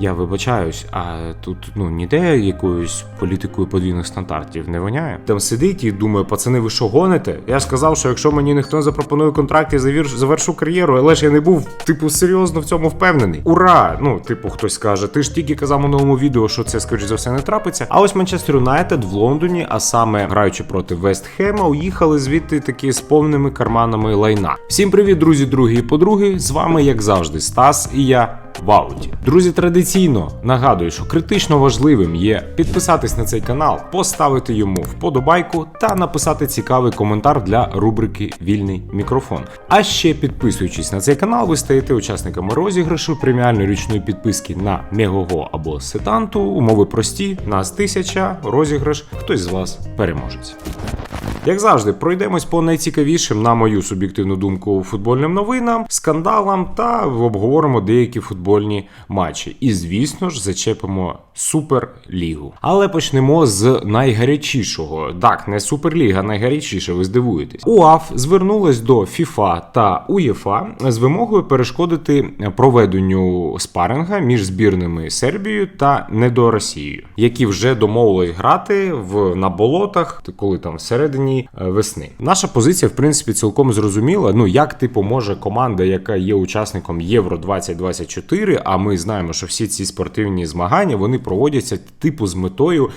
Я вибачаюсь, а тут ну ніде якоюсь політикою подвійних стандартів не воняє. Там сидить і думає, пацани, ви що гоните? Я сказав, що якщо мені ніхто не запропонує контракт, я завір- завершу кар'єру, але ж я не був, типу, серйозно в цьому впевнений. Ура! Ну, типу, хтось скаже, ти ж тільки казав у новому відео, що це скоріш за все не трапиться. А ось Манчестер Юнайтед в Лондоні, а саме граючи проти Вест Хема, уїхали звідти такі з повними карманами лайна. Всім привіт, друзі, другі і подруги. З вами, як завжди, Стас і я. В ауді. Друзі, традиційно нагадую, що критично важливим є підписатись на цей канал, поставити йому вподобайку та написати цікавий коментар для рубрики Вільний мікрофон. А ще підписуючись на цей канал, ви стаєте учасниками розіграшу преміальної річної підписки на Мегого або Сетанту. Умови прості, нас тисяча, розіграш, хтось з вас переможець. Як завжди, пройдемось по найцікавішим, на мою суб'єктивну думку, футбольним новинам, скандалам та обговоримо деякі футбольні матчі. І, звісно ж, зачепимо Суперлігу. Але почнемо з найгарячішого. Так, не Суперліга, найгарячіше, ви здивуєтесь. УАФ звернулась до FIFA та УЄФА з вимогою перешкодити проведенню спаринга між збірними Сербією та Недоросією, які вже домовились грати в на болотах, коли там всередині е, весни. Наша позиція, в принципі, цілком зрозуміла. Ну як типу може команда, яка є учасником Євро 2024, а ми знаємо, що всі ці спортивні змагання вони проводяться типу з метою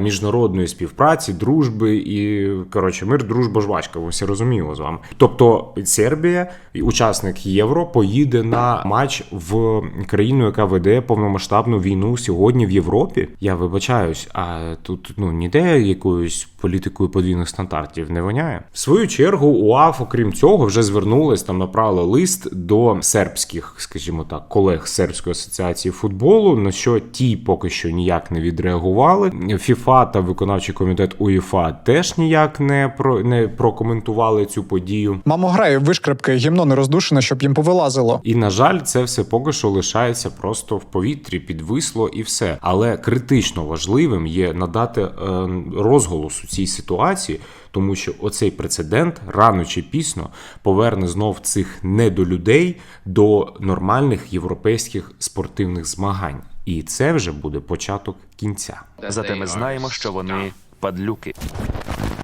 міжнародної співпраці, дружби і коротше мир, дружба, жвачка. Ви всі розуміємо з вами. Тобто Сербія, учасник Євро, поїде на матч в країну, яка веде повномасштабну війну сьогодні в Європі. Я вибачаюсь, а тут ну ніде якоюсь політикою подвійних стандартів не воняє. В свою чергу УАФ, окрім цього, вже звернулась там, направила лист до сербських, скажімо так, колег сербської асоціації футболу, на що ті поки що ніяк не відреагували. ФІФА та виконавчий комітет УЄФА теж ніяк не про не прокоментували цю подію. Мамо грає вишкрепки, гімно не роздушене, щоб їм повилазило. І на жаль, це все поки що лишається просто в повітрі, підвисло і все. Але критично важливим є надати е, розголосу цій ситуації, тому що оцей прецедент рано чи пізно поверне знов цих недолюдей до нормальних європейських спортивних змагань. І це вже буде початок кінця. Зате ми знаємо, що вони падлюки.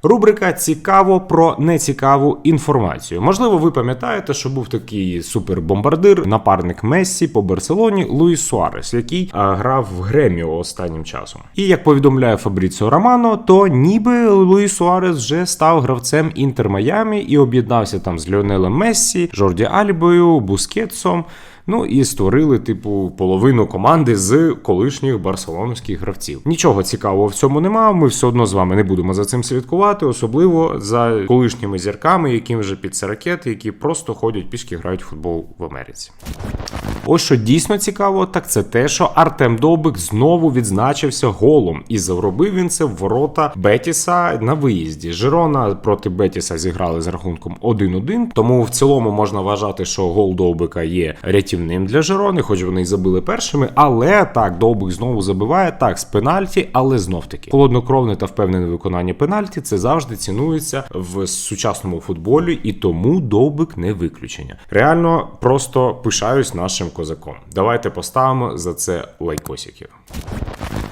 Рубрика Цікаво про нецікаву інформацію. Можливо, ви пам'ятаєте, що був такий супербомбардир, напарник Мессі по Барселоні Луїс Суарес, який а, грав в Греміо останнім часом. І як повідомляє Фабріціо Романо, то ніби Луїс Суарес вже став гравцем Інтер Майамі і об'єднався там з Ліонелем Мессі, Жорді Альбою, Бускетсом. Ну і створили, типу, половину команди з колишніх барселонських гравців. Нічого цікавого в цьому немає. Ми все одно з вами не будемо за цим слідкувати, особливо за колишніми зірками, яким вже під 40, які просто ходять пішки, грають в футбол в Америці. Ось що дійсно цікаво, так це те, що Артем Довбик знову відзначився голом, і заробив він це в ворота Бетіса на виїзді. Жирона проти Бетіса зіграли з рахунком 1-1, тому в цілому можна вважати, що гол Довбика є рятівним для Жерони, хоч вони й забили першими. Але так, Довбик знову забиває так з пенальті, але знов таки холоднокровне та впевнене виконання пенальті це завжди цінується в сучасному футболі, і тому Довбик не виключення. Реально просто пишаюсь нашим козаком. Давайте поставимо за це лайкосиків.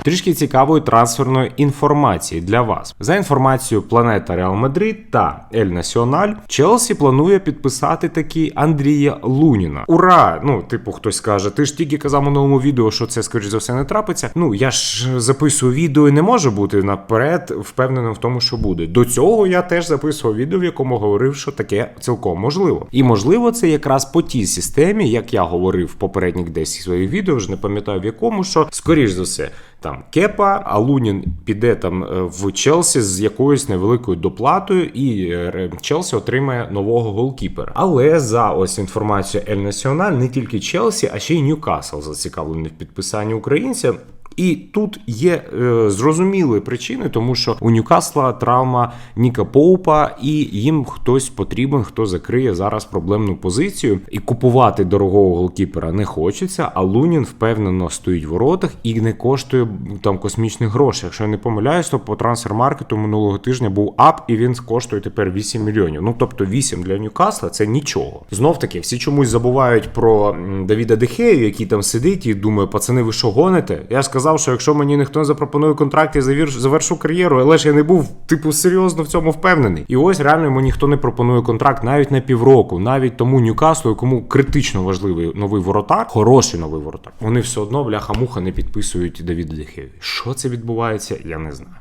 Трішки цікавої трансферної інформації для вас. За інформацією Планета Реал Мадрид та Ель Національ, Челсі планує підписати таки Андрія Луніна. Ура! Ну, типу, хтось скаже, ти ж тільки казав у новому відео, що це скоріш за все не трапиться. Ну я ж записую відео і не може бути наперед впевненим в тому, що буде. До цього я теж записував відео, в якому говорив, що таке цілком можливо. І можливо, це якраз по тій системі, як я говорив в попередніх 10 своїх відео, вже не пам'ятаю в якому, що скоріш за все. Там Кепа, а Лунін піде там е, в Челсі з якоюсь невеликою доплатою, і е, Челсі отримає нового голкіпера. Але за ось інформацією Ель Національ не тільки Челсі, а ще й Ньюкасл зацікавлений в підписанні українця. І тут є е, зрозумілі причини, тому що у Ньюкасла травма Ніка Поупа, і їм хтось потрібен, хто закриє зараз проблемну позицію. І купувати дорогого голкіпера не хочеться. А Лунін впевнено стоїть в воротах і не коштує там космічних грошей. Якщо я не помиляюсь, то по трансфермаркету минулого тижня був ап, і він коштує тепер 8 мільйонів. Ну тобто 8 для Ньюкасла це нічого. Знов таки, всі чомусь забувають про Давіда Дехею, який там сидить і думає, пацани, ви що гоните? Я сказав, що якщо мені ніхто не запропонує контракт, я завір... завершу кар'єру, але ж я не був типу серйозно в цьому впевнений. І ось реально йому ніхто не пропонує контракт навіть на півроку, навіть тому Ньюкаслу, якому критично важливий новий воротар, хороший новий воротар. Вони все одно бляха-муха не підписують Давід Ліхеві. Що це відбувається, я не знаю.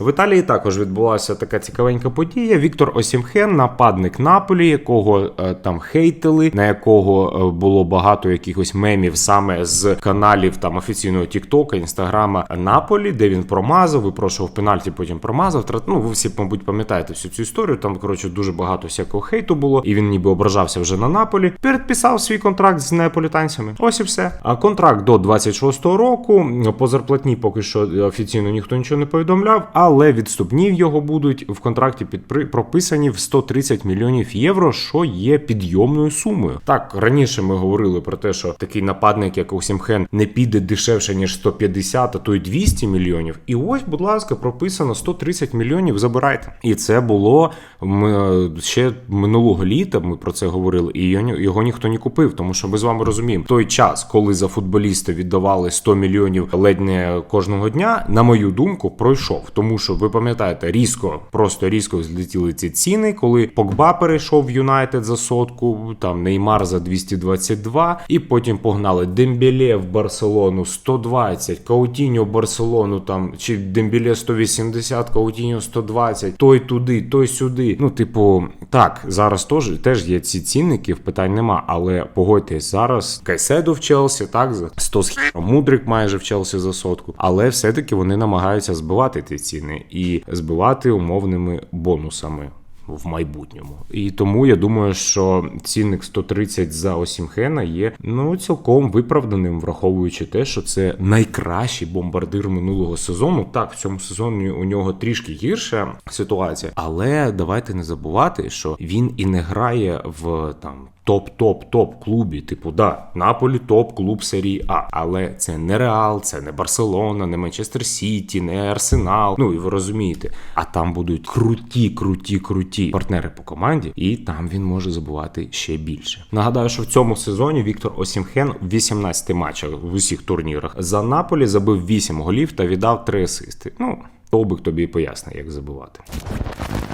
В Італії також відбулася така цікавенька подія. Віктор Осімхен, нападник Наполі, якого е, там хейтили, на якого е, було багато якихось мемів саме з каналів там офіційного Тіктока, Інстаграма Наполі, де він промазав, випрошував пенальті, потім промазав. Тра- Ну, ви всі, мабуть, пам'ятаєте всю цю історію. Там, коротше, дуже багато всякого хейту було, і він ніби ображався вже на Наполі. Передписав свій контракт з неаполітанцями. Ось і все. А контракт до 26-го року. По зарплатні поки що офіційно ніхто нічого не повідомляв, але відступні в його будуть в контракті підпри... прописані в 130 мільйонів євро, що є підйомною сумою. Так раніше ми говорили про те, що такий нападник, як Осімхен, не піде дешевше ніж 150, а то й 200 мільйонів. І ось, будь ласка, прописано 130 мільйонів. Забирайте. І це було ми, ще минулого літа. Ми про це говорили, і його ніхто не купив, тому що ми з вами розуміємо той час, коли за футболіста віддавали 100 мільйонів ледь не кожного дня. На мою думку, пройшов, тому що ви пам'ятаєте, різко, просто різко злетіли ці ціни, коли Погба перейшов в Юнайтед за сотку, там Неймар за 222, і потім погнали Дембеле в Барселону 120, Каутіньо в Барселону там чи Дембеле 180, Каутіньо 120, той туди, той сюди. Ну, типу, так, зараз теж, теж є ці цінники, питань нема. Але погодьтесь, зараз Кайседо в Челсі, так, за 100 з хіром, Мудрик майже в Челсі за сотку. Але все-таки вони намагаються збивати ці ціни і збивати умовними бонусами. В майбутньому, і тому я думаю, що цінник 130 за Осімхена є ну цілком виправданим, враховуючи те, що це найкращий бомбардир минулого сезону. Так, в цьому сезоні у нього трішки гірша ситуація, але давайте не забувати, що він і не грає в там топ-топ-топ клубі. Типу, да, Наполі топ клуб серії А. Але це не Реал, це не Барселона, не Манчестер Сіті, не Арсенал. Ну і ви розумієте. А там будуть круті, круті, круті партнери по команді, і там він може забувати ще більше. Нагадаю, що в цьому сезоні Віктор Осімхен в 18 матчах в усіх турнірах за Наполі забив 8 голів та віддав 3 асисти. Ну. Тобик тобі і пояснить, як забивати.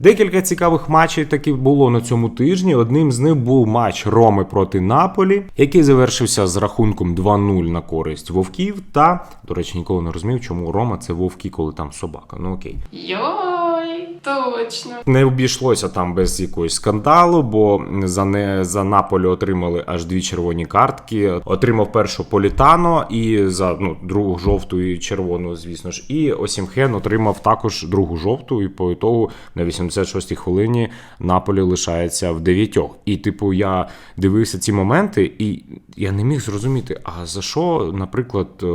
Декілька цікавих матчів таки було на цьому тижні. Одним з них був матч Роми проти Наполі, який завершився з рахунком 2-0 на користь вовків. Та, до речі, ніколи не розумів, чому Рома це вовки, коли там собака. Ну окей. Йой, точно. Не обійшлося там без якогось скандалу, бо за не за Наполі отримали аж дві червоні картки. Отримав першу Політано і за ну другу жовту і червону, звісно ж. І Осімхен отримав також другу жовту, і по ітогу на 86-й хвилині Наполі лишається в дев'ятьох. І, типу, я дивився ці моменти, і я не міг зрозуміти, а за що, наприклад, е,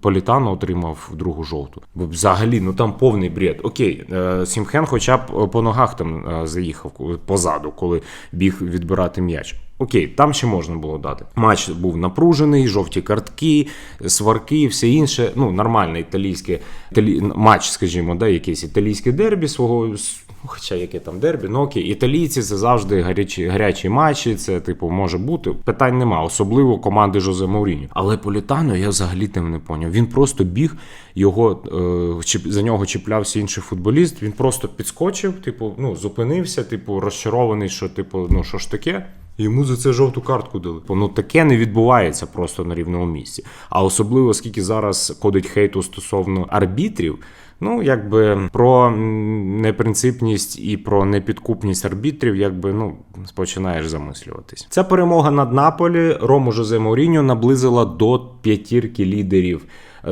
Політано отримав другу жовту? Бо взагалі, ну там повний бред. Окей, е, Сімхен хоча б по ногах там е, заїхав позаду, коли біг відбирати м'яч. Окей, там ще можна було дати. Матч був напружений, жовті картки, сварки, все інше. Ну, нормальне італійське італі... матч, скажімо, да, якесь італійське дербі свого. Хоча яке там дербі, ну окей, італійці це завжди гарячі, гарячі матчі, це типу може бути. Питань нема, особливо команди Жозе Мауріньо. Але Політано я взагалі тим не поняв. Він просто біг, його е, за нього чіплявся інший футболіст. Він просто підскочив, типу, ну зупинився, типу, розчарований, що типу, ну що ж таке. Йому за це жовту картку дали. Ну таке не відбувається просто на рівному місці. А особливо скільки зараз ходить хейту стосовно арбітрів. Ну, якби про непринципність і про непідкупність арбітрів, якби ну починаєш замислюватись. Ця перемога над Наполі Рому Жозе Мауріньо наблизила до п'ятірки лідерів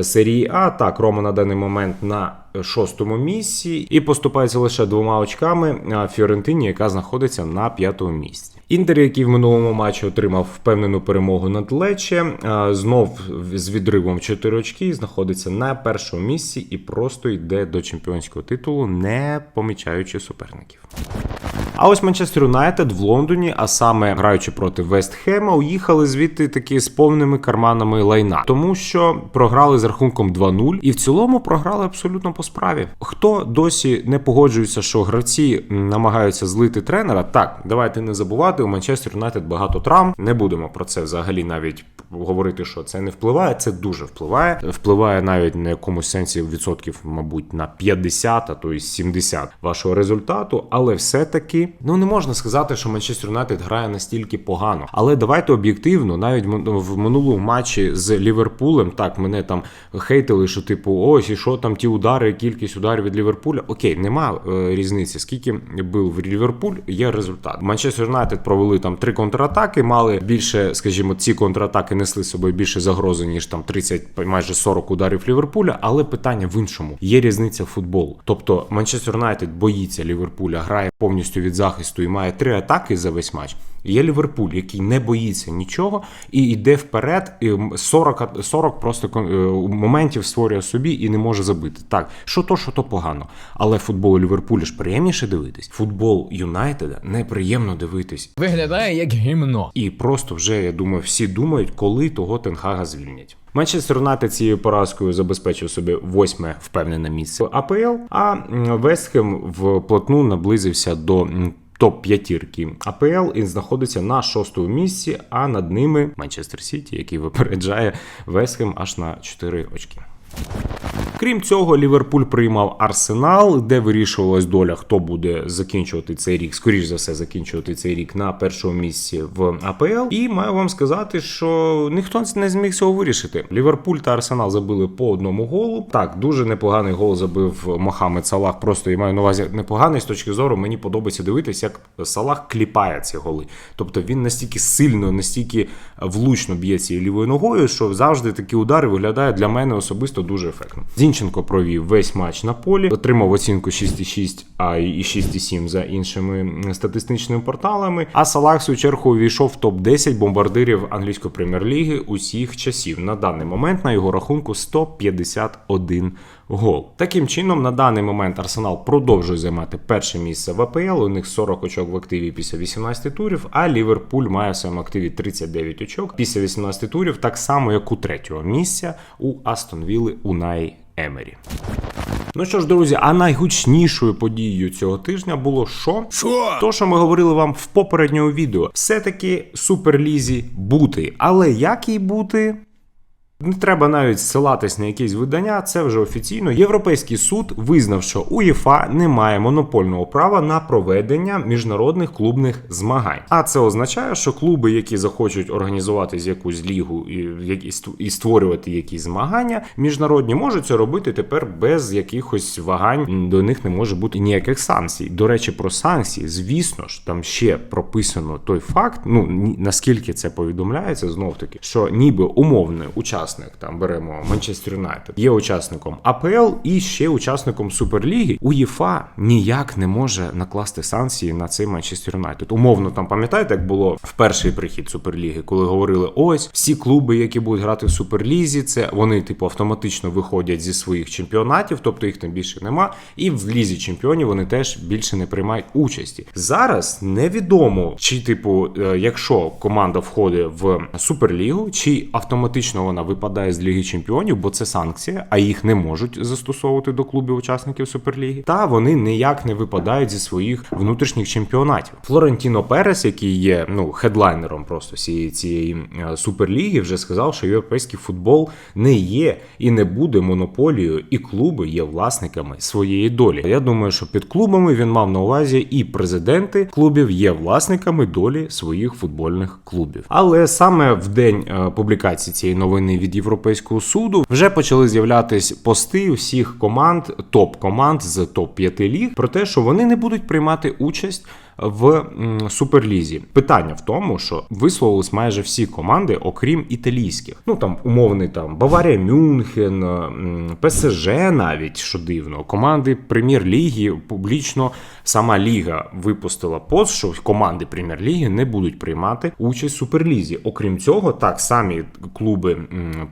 серії А. Так, Рома на даний момент на е, шостому місці і поступається лише двома очками Фіорентині, яка знаходиться на п'ятому місці. Інтер, який в минулому матчі отримав впевнену перемогу над Лече, знов з відривом 4 очки знаходиться на першому місці і просто йде до чемпіонського титулу, не помічаючи суперників. А ось Манчестер Юнайтед в Лондоні, а саме граючи проти Вест Хема, уїхали звідти таки з повними карманами лайна, тому що програли з рахунком 2-0 і в цілому програли абсолютно по справі. Хто досі не погоджується, що гравці намагаються злити тренера? Так, давайте не забувати. У Манчестер Юнайтед багато травм. Не будемо про це взагалі навіть говорити, що це не впливає. Це дуже впливає. Впливає навіть на якомусь сенсі відсотків, мабуть, на 50, а то й 70 вашого результату. Але ну не можна сказати, що Манчестер Юнайтед грає настільки погано. Але давайте об'єктивно, навіть в минулому матчі з Ліверпулем, так мене там хейтили, що типу, ось і що там ті удари, кількість ударів від Ліверпуля. Окей, нема е, різниці. Скільки був Ліверпуль, є результат. Манчестер Юнайтед провели там три контратаки, мали більше, скажімо, ці контратаки несли з собою більше загрози, ніж там 30, майже 40 ударів Ліверпуля. Але питання в іншому: є різниця в футболу. Тобто Манчестер Юнайтед боїться Ліверпуля, грає повністю від захисту і має три атаки за весь матч. Є Ліверпуль, який не боїться нічого і йде вперед. І 40, 40 просто е, моментів створює собі і не може забити. Так, що то, що то погано. Але футбол Ліверпуля ж приємніше дивитись. Футбол Юнайтеда неприємно дивитись. Виглядає як гімно. І просто вже я думаю, всі думають, коли того Тенхага звільнять. Манчестер Юнайтед цією поразкою забезпечив собі восьме впевнене місце АПЛ, а Вестхем вплотну наблизився до м, топ п'ятірки АПЛ і знаходиться на шостому місці. А над ними Манчестер Сіті, який випереджає Весхем аж на 4 очки. Крім цього, Ліверпуль приймав Арсенал, де вирішувалась доля, хто буде закінчувати цей рік, скоріш за все, закінчувати цей рік на першому місці в АПЛ. І маю вам сказати, що ніхто не зміг цього вирішити. Ліверпуль та Арсенал забили по одному голу. Так, дуже непоганий гол забив Мохамед Салах. Просто я маю на увазі непоганий з точки зору. Мені подобається дивитися, як Салах кліпає ці голи. Тобто він настільки сильно, настільки влучно б'є цією лівою ногою, що завжди такі удари виглядають для мене особисто дуже ефектно. Зінченко провів весь матч на полі, отримав оцінку 6,6, а і 6,7 за іншими статистичними порталами. А Салах в свою чергу увійшов в топ 10 бомбардирів англійської прем'єр-ліги усіх часів. На даний момент на його рахунку 151 гол. Таким чином, на даний момент Арсенал продовжує займати перше місце в АПЛ. У них 40 очок в активі після 18 турів, а Ліверпуль має в своєму активі 39 очок після 18 турів, так само як у третього місця у Астон Вілли Унай Емері. Ну що ж, друзі, а найгучнішою подією цього тижня було що? Що? То, що ми говорили вам в попередньому відео. Все-таки суперлізі бути. Але як їй бути? Не треба навіть ссилатись на якісь видання, це вже офіційно. Європейський суд визнав, що УЄФА не має монопольного права на проведення міжнародних клубних змагань. А це означає, що клуби, які захочуть організувати якусь лігу і, створювати якісь змагання міжнародні, можуть це робити тепер без якихось вагань. До них не може бути ніяких санкцій. До речі, про санкції, звісно ж, там ще прописано той факт. Ну наскільки це повідомляється, знов таки, що ніби умовний учасник, там беремо Манчестер Юнайтед, є учасником АПЛ і ще учасником Суперліги. УЄФА ніяк не може накласти санкції на цей Манчестер Юнайтед. Умовно там пам'ятаєте, як було в перший прихід Суперліги, коли говорили: ось всі клуби, які будуть грати в Суперлізі, це вони, типу, автоматично виходять зі своїх чемпіонатів, тобто їх там більше нема. І в лізі чемпіонів вони теж більше не приймають участі. Зараз невідомо, чи, типу, е, якщо команда входить в Суперлігу, чи автоматично вона випадає з Ліги Чемпіонів, бо це санкція, а їх не можуть застосовувати до клубів учасників Суперліги. Та вони ніяк не випадають зі своїх внутрішніх чемпіонатів. Флорентіно Перес, який є ну хедлайнером просто всієї цієї е, суперліги, вже сказав, що європейський футбол не є і не буде монополією, і клуби є власниками своєї долі. Я думаю, що під клубами він мав на увазі і президенти клубів є власниками долі своїх футбольних клубів. Але саме в день е, публікації цієї новини від Європейського суду. Вже почали з'являтись пости всіх команд, топ команд з топ 5 ліг про те, що вони не будуть приймати участь в суперлізі. Питання в тому, що висловились майже всі команди, окрім італійських. Ну там умовний там Баварія Мюнхен, ПСЖ навіть що дивно. Команди прем'єр-ліги публічно сама ліга випустила пост, що команди прем'єр-ліги не будуть приймати участь в суперлізі. Окрім цього, так самі клуби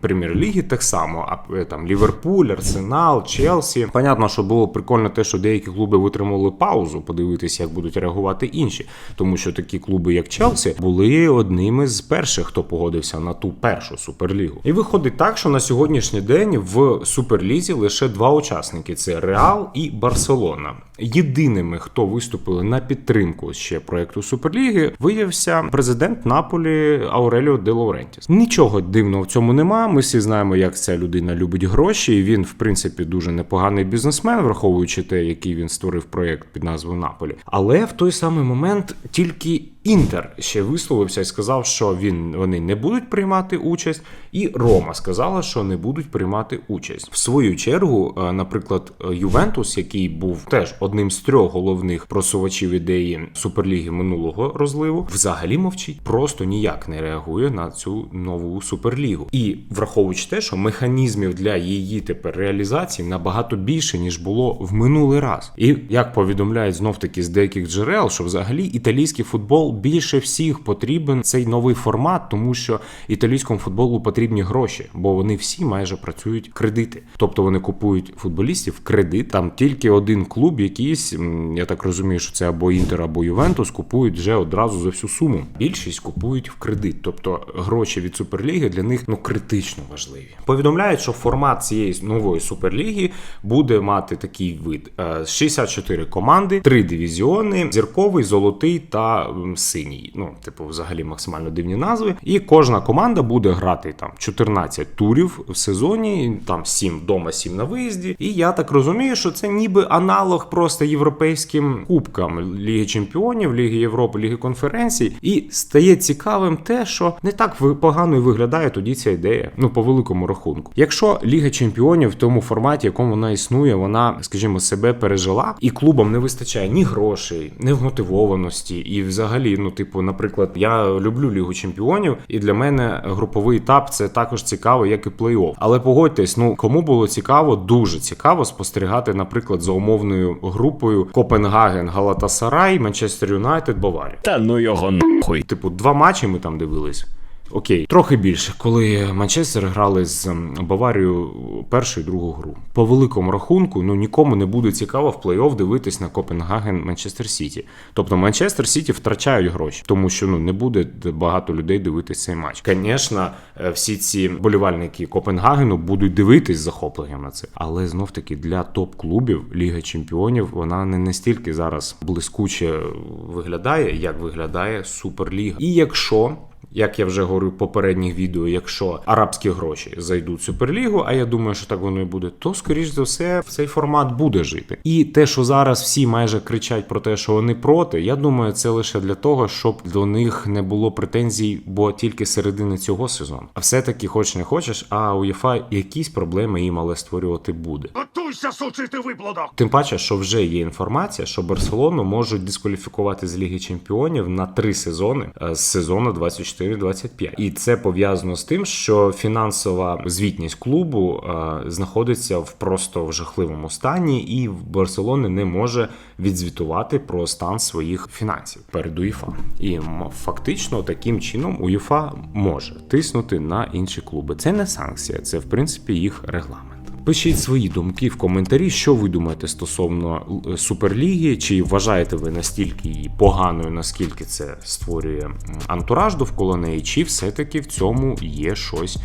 прем'єр-ліги так само. А е, там Ліверпуль, Арсенал, Челсі. Понятно, що було прикольно те, що деякі клуби витримали паузу, подивитися, як будуть реагувати інші, тому що такі клуби, як Челсі, були одними з перших, хто погодився на ту першу суперлігу. І виходить так, що на сьогоднішній день в суперлізі лише два учасники: це Реал і Барселона. Єдиними, хто виступили на підтримку ще проекту Суперліги, виявився президент Наполі Ауреліо де Лаурентіс. Нічого дивного в цьому нема. Ми всі знаємо, як ця людина любить гроші. і Він, в принципі, дуже непоганий бізнесмен, враховуючи те, який він створив проект під назвою Наполі. Але в той самий момент тільки Інтер ще висловився і сказав, що він вони не будуть приймати участь, і Рома сказала, що не будуть приймати участь. В свою чергу, е, наприклад, е, Ювентус, який був теж одним з трьох головних просувачів ідеї Суперліги минулого розливу, взагалі мовчить, просто ніяк не реагує на цю нову суперлігу. І враховуючи те, що механізмів для її тепер реалізації набагато більше ніж було в минулий раз. І як повідомляють знов таки з деяких джерел, що взагалі італійський футбол більше всіх потрібен цей новий формат, тому що італійському футболу потрібні гроші, бо вони всі майже працюють кредити. Тобто вони купують футболістів кредит. Там тільки один клуб, якийсь, я так розумію, що це або Інтер, або Ювентус, купують вже одразу за всю суму. Більшість купують в кредит. Тобто гроші від суперліги для них ну критично важливі. Повідомляють, що формат цієї нової суперліги буде мати такий вид: Е, 64 команди, 3 дивізіони: зірковий, золотий та синій. Ну, типу, взагалі максимально дивні назви. І кожна команда буде грати там 14 турів в сезоні, там 7 вдома, 7 на виїзді. І я так розумію, що це ніби аналог просто європейським кубкам Ліги Чемпіонів, Ліги Європи, Ліги конференцій. І стає цікавим те, що не так погано і виглядає тоді ця ідея. Ну, по великому рахунку. Якщо Ліга Чемпіонів в тому форматі, в якому вона існує, вона, скажімо, себе пережила, і клубам не вистачає ні грошей, ні вмотивованості. І взагалі, ну, типу, наприклад, я люблю Лігу Чемпіонів, і для мене груповий етап це також цікаво, як і плей-офф. Але погодьтесь, ну кому було цікаво, дуже цікаво спостерігати, наприклад, за умовною групою Копенгаген, Галатасарай, Манчестер Юнайтед, Баварія. Та ну його нахуй. Типу, два матчі ми там дивились. Окей, трохи більше, коли Манчестер грали з Баварією першу і другу гру. По великому рахунку, ну нікому не буде цікаво в плей-офф дивитись на Копенгаген Манчестер Сіті. Тобто Манчестер Сіті втрачають гроші, тому що ну не буде багато людей дивитись цей матч. Звісно, е, всі ці болівальники Копенгагену будуть дивитись захопленням на це. Але знов таки для топ-клубів Ліга Чемпіонів вона не настільки зараз блискуче виглядає, як виглядає Суперліга. І якщо як я вже говорив в попередніх відео, якщо арабські гроші зайдуть в суперлігу, а я думаю, що так воно і буде, то скоріш за все цей формат буде жити. І те, що зараз всі майже кричать про те, що вони проти, я думаю, це лише для того, щоб до них не було претензій, бо тільки середини цього сезону. А все-таки, хоч не хочеш, а у ЄФА якісь проблеми їм але створювати буде. Готуйся, сучий ти виплодок! Тим паче, що вже є інформація, що Барселону можуть дискваліфікувати з Ліги Чемпіонів на три сезони е, з сезону 24-25. І це пов'язано з тим, що фінансова звітність клубу е, знаходиться в просто в жахливому стані, і Барселони не може відзвітувати про стан своїх фінансів перед УЄФА. І фактично таким чином УЄФА може тиснути на інші клуби. Це не санкція, це в принципі їх регламент. Пишіть свої думки в коментарі, що ви думаєте стосовно е, Суперліги, чи вважаєте ви настільки її поганою, наскільки це створює антураж довкола неї, чи все-таки в цьому є щось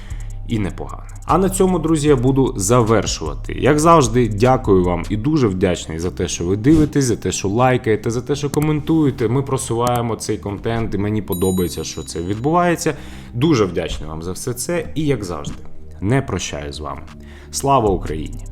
і непогане. А на цьому, друзі, я буду завершувати. Як завжди, дякую вам і дуже вдячний за те, що ви дивитесь, за те, що лайкаєте, за те, що коментуєте. Ми просуваємо цей контент, і мені подобається, що це відбувається. Дуже вдячний вам за все це. І як завжди, не прощаю з вами. Слава Україні!